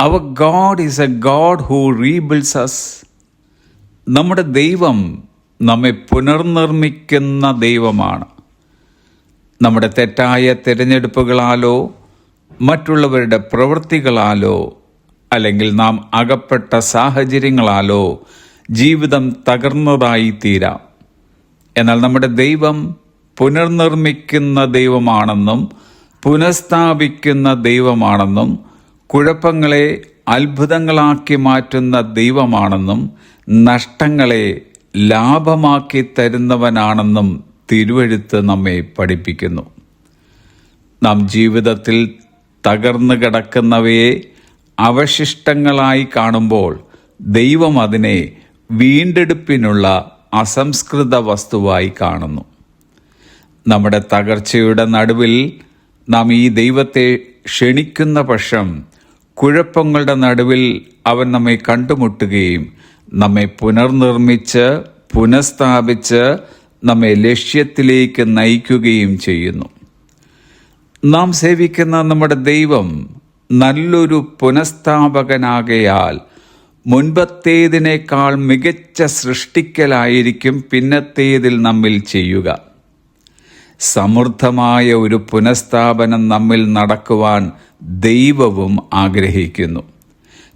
Our God is a God who rebuilds us നമ്മുടെ ദൈവം നമ്മെ പുനർനിർമ്മിക്കുന്ന ദൈവമാണ്. നമ്മുടെ തെറ്റായ തിരഞ്ഞെടുപ്പുകളാലോ മറ്റുള്ളവരുടെ പ്രവൃത്തികളാലോ അല്ലെങ്കിൽ നാം അകപ്പെട്ട സാഹചര്യങ്ങളാലോ ജീവിതം തകർന്നതായി തീരാം. എന്നാൽ നമ്മുടെ ദൈവം പുനർനിർമ്മിക്കുന്ന ദൈവമാണെന്നും പുനഃസ്ഥാപിക്കുന്ന ദൈവമാണെന്നും കുഴപ്പങ്ങളെ അത്ഭുതങ്ങളാക്കി മാറ്റുന്ന ദൈവമാണെന്നും നഷ്ടങ്ങളെ ലാഭമാക്കി തരുന്നവനാണെന്നും തിരുവഴുത്ത് നമ്മെ പഠിപ്പിക്കുന്നു. നാം ജീവിതത്തിൽ തകർന്നു കിടക്കുന്നവയെ അവശിഷ്ടങ്ങളായി കാണുമ്പോൾ ദൈവം അതിനെ വീണ്ടെടുപ്പിനുള്ള അസംസ്കൃത വസ്തുവായി കാണുന്നു. നമ്മുടെ തകർച്ചയുടെ നടുവിൽ നാം ഈ ദൈവത്തെ ക്ഷണിക്കുന്ന പക്ഷം കുഴപ്പങ്ങളുടെ നടുവിൽ അവൻ നമ്മെ കണ്ടുമുട്ടുകയും നമ്മെ പുനർനിർമ്മിച്ച് പുനഃസ്ഥാപിച്ച് നമ്മെ ലക്ഷ്യത്തിലേക്ക് നയിക്കുകയും ചെയ്യുന്നു. നാം സേവിക്കുന്ന നമ്മുടെ ദൈവം നല്ലൊരു പുനഃസ്ഥാപകനാകയാൽ മുൻപത്തേതിനേക്കാൾ മികച്ച സൃഷ്ടിക്കലായിരിക്കും പിന്നത്തേതിൽ നമ്മിൽ ചെയ്യുക. സമൃദ്ധമായ ഒരു പുനഃസ്ഥാപനം നമ്മിൽ നടക്കുവാൻ ദൈവവും ആഗ്രഹിക്കുന്നു.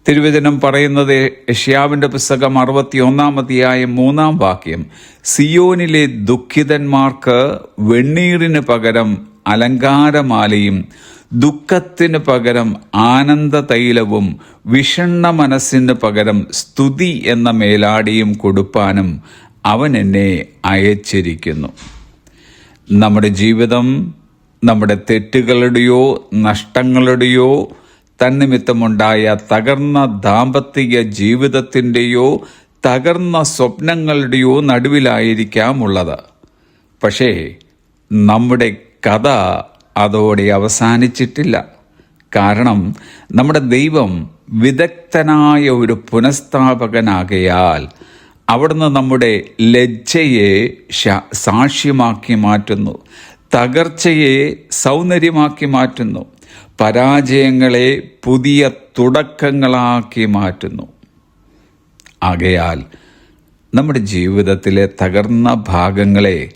തിരുവചനം പറയുന്നത് യഷ്യാവിന്റെ പുസ്തകം അറുപത്തിയൊന്നാമതിയായ മൂന്നാം വാക്യം സിയോനിലെ ദുഃഖിതന്മാർക്ക് വെണ്ണീറിന് പകരം അലങ്കാരമാലയും ദുഃഖത്തിന് പകരം ആനന്ദ തൈലവും വിഷണ്ണ മനസ്സിന് പകരം സ്തുതി എന്ന മേലാടിയും കൊടുപ്പാനും അവൻ എന്നെ അയച്ചിരിക്കുന്നു. നമ്മുടെ ജീവിതം നമ്മുടെ തെറ്റുകളുടെയോ നഷ്ടങ്ങളുടെയോ തന്നിമിത്തമുണ്ടായ തകർന്ന ദാമ്പത്തിക ജീവിതത്തിന്റെയോ തകർന്ന സ്വപ്നങ്ങളുടെയോ നടുവിലായിരിക്കാം ഉള്ളത് പക്ഷേ നമ്മുടെ കഥ അതോടെ അവസാനിച്ചിട്ടില്ല. കാരണം നമ്മുടെ ദൈവം വിദഗ്ധനായ ഒരു പുനഃസ്ഥാപകനാകയാൽ അവിടുന്ന് നമ്മുടെ ലജ്ജയെ സാക്ഷ്യമാക്കി മാറ്റുന്നു. തകർച്ചയെ സൗന്ദര്യമാക്കി മാറ്റുന്നു. പരാജയങ്ങളെ പുതിയ തുടക്കങ്ങളാക്കി മാറ്റുന്നു. ആകയാൽ നമ്മുടെ ജീവിതത്തിലെ തകർന്ന ഭാഗങ്ങളെ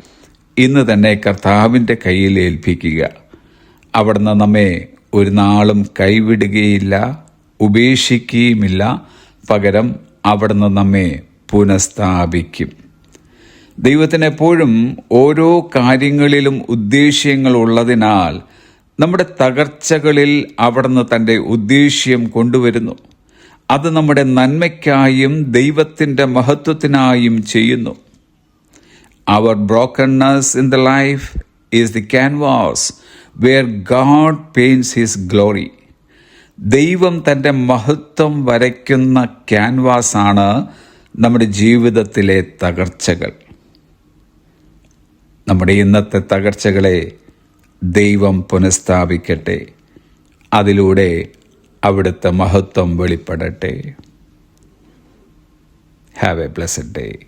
ഇന്ന് തന്നെ കർത്താവിന്റെ കയ്യിൽ ഏൽപ്പിക്കുക. അവിടുന്ന് നമ്മെ ഒരു നാളും കൈവിടുകയില്ല ഉപേക്ഷിക്കുകയുമില്ല. പകരം അവിടുന്ന് നമ്മെ പുനഃസ്ഥാപിക്കും. ദൈവത്തിന് എപ്പോഴും ഓരോ കാര്യങ്ങളിലും ഉദ്ദേശ്യങ്ങൾ ഉള്ളതിനാൽ നമ്മുടെ തകർച്ചകളിൽ അവിടുന്ന് തന്റെ ഉദ്ദേശ്യം കൊണ്ടുവരുന്നു. അത് നമ്മുടെ നന്മയ്ക്കായും ദൈവത്തിന്റെ മഹത്വത്തിനായും ചെയ്യുന്നു. അവർ brokenness in the life is the canvas where God paints his glory ദൈവം തന്റെ മഹത്വം വരയ്ക്കുന്ന ക്യാൻവാസാണ് നമ്മുടെ ജീവിതത്തിലെ തകർച്ചകൾ. നമ്മുടെ ഇന്നത്തെ തകർച്ചകളെ ദൈവം പുനഃസ്ഥാപിക്കട്ടെ. അതിലൂടെ അവിടുത്തെ മഹത്വം വെളിപ്പെടട്ടെ. Have a blessed day